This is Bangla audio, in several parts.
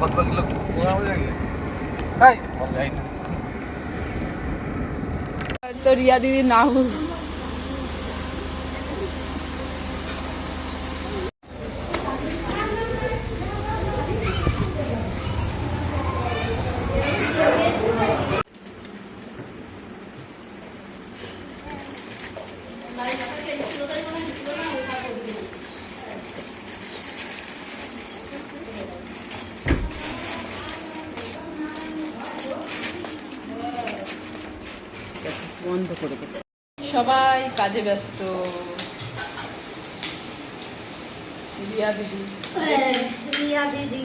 কত কিলো কোয়া হয়ে গেছে তাই বল যাই না তো রিয়া দিদি না বন্ধ করে দেবে সবাই কাজে ব্যস্ত। রিয়া দিদি। রিয়া দিদি।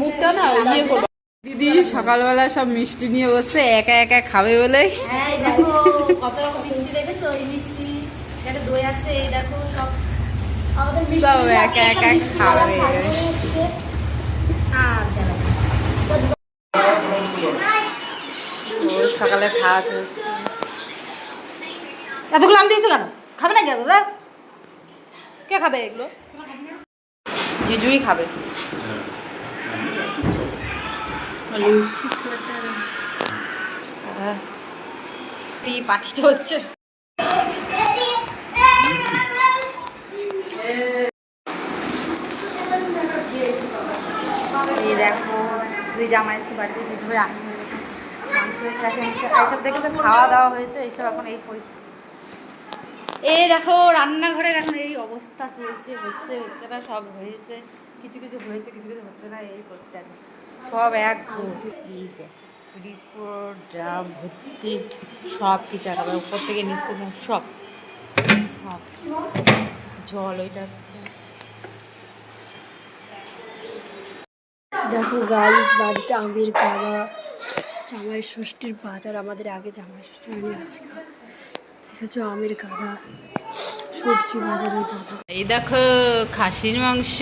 মুখটা না ইয়ে করো দিদি সকালবেলা সব মিষ্টি নিয়ে বসে একা একা খাবে বলে। হ্যাঁ দেখো কত রকম মিষ্টি দেখেছ? এই মিষ্টি একটা দই আছে এই দেখো সব। আমাদের মিষ্টি সব একা একা খাবে। বলা সাজানো এসছে। আর দাঁড়াও। ওর সকালে খাওয়া চলছে এতগুলো আম দিয়েছ কেন? খাবে না কি দাদা? কে খাবে এগুলো? জিজুই খাবে। হ্যাঁ। পাটি চলছে দেখো দুই জামাই এসে বাড়িতে দুপুরে আমি খাওয়া দাওয়া হয়েছে এইসব এখন এই পরিস্থিতি এই দেখো, রান্নাঘরের এখন এই অবস্থা চলছে, হচ্ছে হচ্ছে না, সব হয়েছে। কিছু কিছু হয়েছে, কিছু কিছু হচ্ছে না, এই পরিস্থিতি সব এক ফ্রিজ পুরো ড্রাম, ভর্তি, সব কিছু একেবারে উপর থেকে নিচ পর্যন্ত সব। জল ওইটা হচ্ছে দেখো গাইস বাড়িতে আমের গাদা জামাই ষষ্ঠীর বাজার আমাদের আগে জামাই ষষ্ঠী হয়নি আজকে দেখেছ আমের গাদা সবজি বাজারের গাদা এই দেখো খাসির মাংস।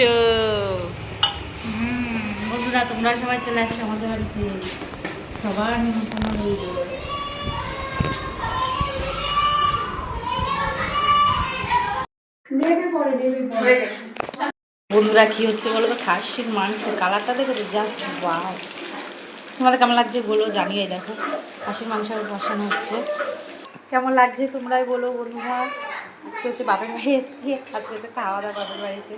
বন্ধুরা তোমরা সবাই চলে আসছো আমাদের বাড়িতে। সবার নিমন্ত্রণ রইল বন্ধুরা কি হচ্ছে বলো তো? খাসির মাংস কালারটা দেখো জাস্ট ওয়াও তোমাদের কেমন লাগছে বলো জানিয়ে দেখো। খাসির মাংস বসানো হচ্ছে। কেমন লাগছে তোমরাই বলো বন্ধুরা। আজকে হচ্ছে বাপের বাড়ি এসেছি আজকে হচ্ছে খাওয়া দাওয়া বাপের বাড়িতে।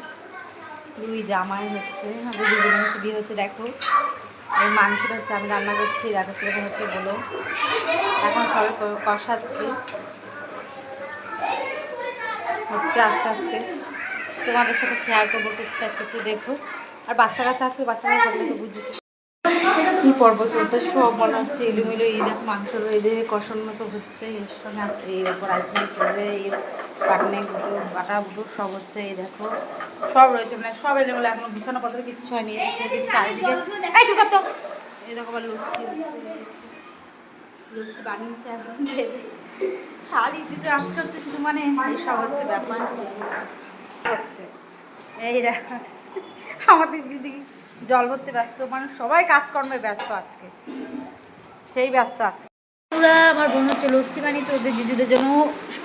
দুই জামাই হচ্ছে আমাদের দুজন হচ্ছে বিয়ে হচ্ছে, দেখো। এই মাংসটা হচ্ছে আমি রান্না করছি দেখো কীরকম হচ্ছে, বলো। এখন সবাই কষাচ্ছি। হচ্ছে আস্তে আস্তে। তোমাদের সাথে শেয়ার করব, টুকটাক কিছু দেখো। আর বাচ্চা কাচ্চা আছে বাচ্চা তো বুঝছি। কি পর্ব চলছে? সব মনে হচ্ছে এলোমেলো এই দেখো, মাংস রয়েছে কষানো তো হচ্ছে, এর সঙ্গে আসছে এই দেখো মিক্স রয়েছে এই পাটনে গুঁটো বাটা বুটো সব হচ্ছে, এই দেখো। সব রয়েছে মানে সব এলোমেলো, এখনও বিছানা পত্র কিচ্ছু হয়নি। চারিদিকে এই চুকার তো। আবার লস্যি লস্যি বানিয়েছে এখন আজকে হচ্ছে শুধু মানে এইসব হচ্ছে ব্যাপার। হচ্ছে এই আমাদের দিদি জল ভরতে ব্যস্ত মানে সবাই কাজকর্মে ব্যস্ত আজকে। সেই ব্যস্ত আছে আমার বোন হচ্ছে লস্যি বানিয়েছে ওদের জিজুদের জন্য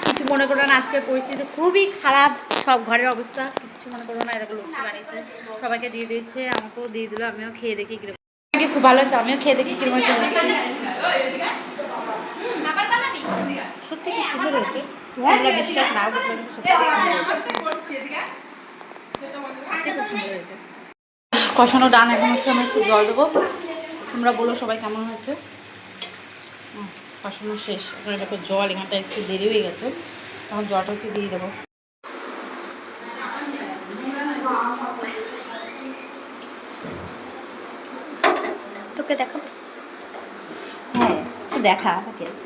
কিছু মনে করো না আজকের পরিস্থিতি খুবই খারাপ সব ঘরের অবস্থা কিছু মনে করো না এরকম লস্যি বানিয়েছে। সবাইকে দিয়ে দিয়েছে আমাকেও দিয়ে দিল আমিও খেয়ে দেখি কীরকম আমাকে খুব ভালো আছে আমিও খেয়ে দেখি কীরকম সত্যি সুন্দর হয়েছে? তোমরা বিশ্বাস না সত্যি খুব সুন্দর হয়েছে। সত্যি খুব সুন্দর হয়েছে কষানো ডান এখন হচ্ছে আমি হচ্ছে জল দেবো। তোমরা বলো সবাই কেমন হয়েছে? কষানো শেষ। এখন দেখো জল এখানটা একটু দেরি হয়ে গেছে। তখন জলটা হচ্ছে দিয়ে দেবো। তোকে দেখো হ্যাঁ দেখা বাকি আছে।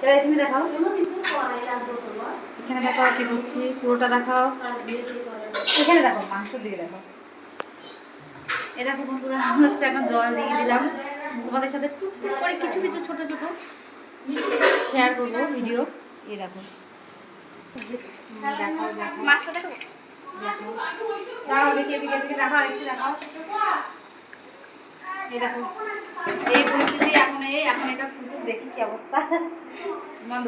এবার এখানে দেখাও এখানে দেখাও কি হচ্ছে? পুরোটা দেখাও। এখানে দেখো মাংসের দিকে দেখো। এ দেখো বন্ধুরা হচ্ছে এখন জল দিয়ে দিলাম। তোমাদের সাথে টুকটুক করে কিছু কিছু ছোট ছোট শেয়ার করব ভিডিও এই দেখো। মাছটা দেখো। দেখো দাঁড়াও দেখি এদিকে এদিকে দেখাও একটু দেখাও। এই দেখো এই পরিস্থিতি এখন এই এখন এটা দেখি কি অবস্থা। বন্ধ।